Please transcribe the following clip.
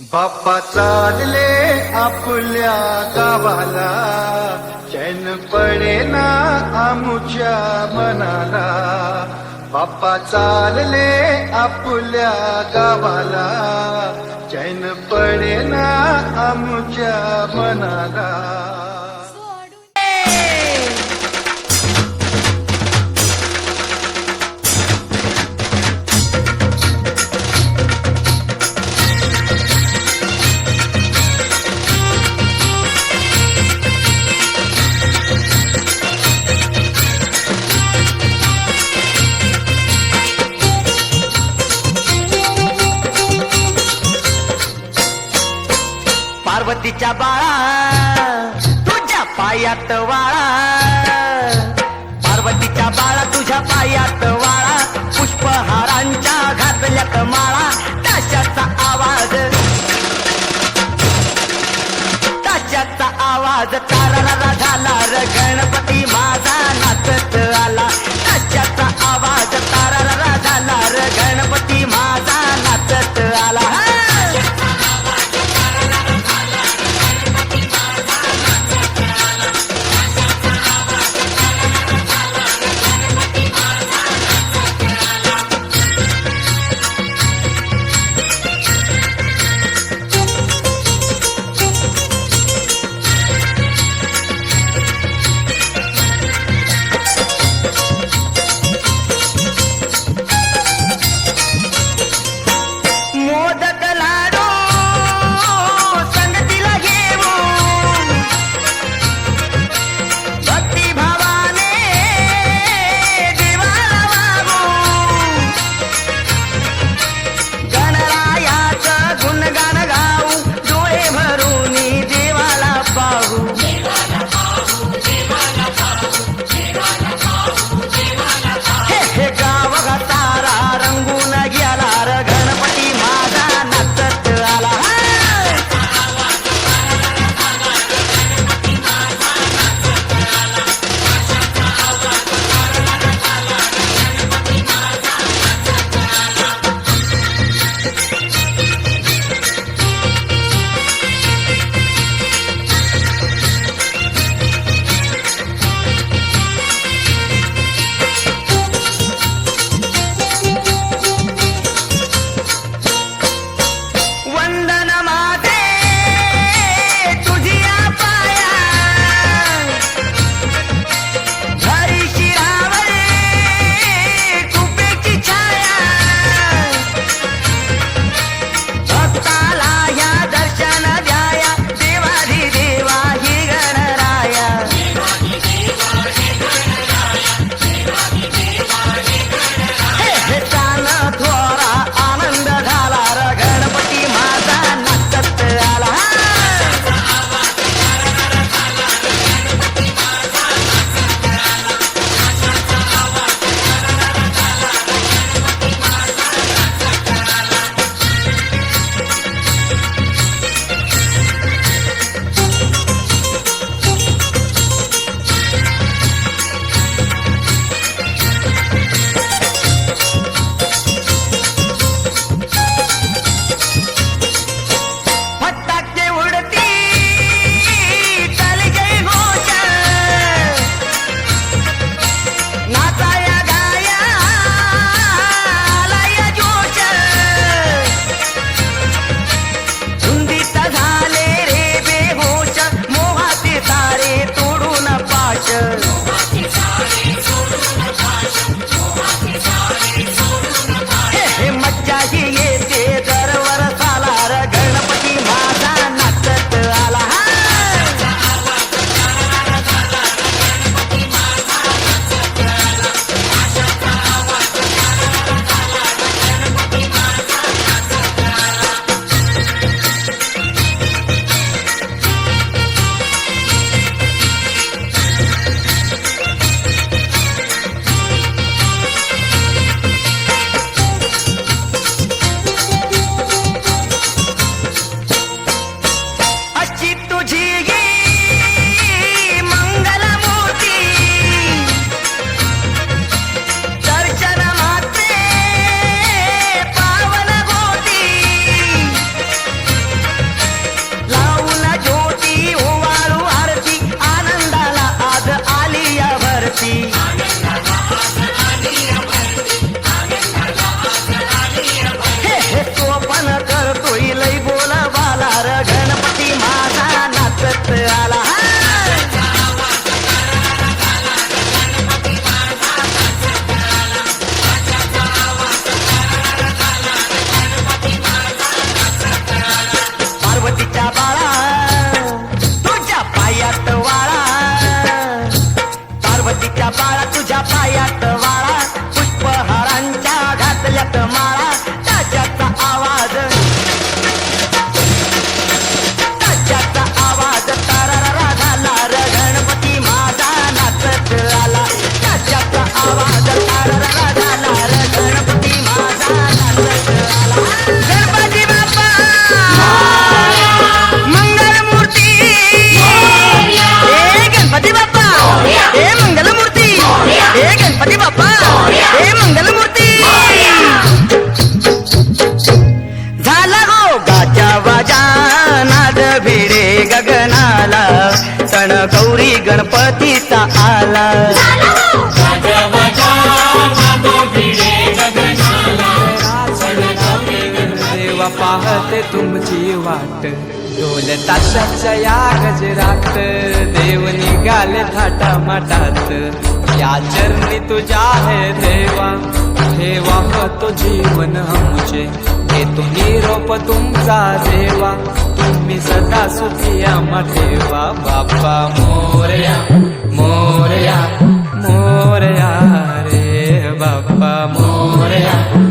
बाप्पा चालले आपल्या गावाला. चैन पडेना आमुच्या मनाला. बाप्पा चालले आपल्या गावाला. चैन पडेना आमुच्या मनाला. पार्वतीच्या बाळा तुझ्या पायात वाळा. पार्वतीच्या बाळा तुझ्या पायात आवाजा नाद भिडे गगनाला सण गौरी गणपतीचा आला. देवा पाहते तुमची वाट ढोल ताशाच्या या गजरात देव निघाले थाटा माटात या चरणी तुझ्या आहे देवा ठेवा हो तो जीवन आमचे. घेतो निरोप तुमचा सेवा तुम्ही सदा सुखी आम्हा बाप्पा मोरया मोरया मोरया रे. बाप्पा मोरया.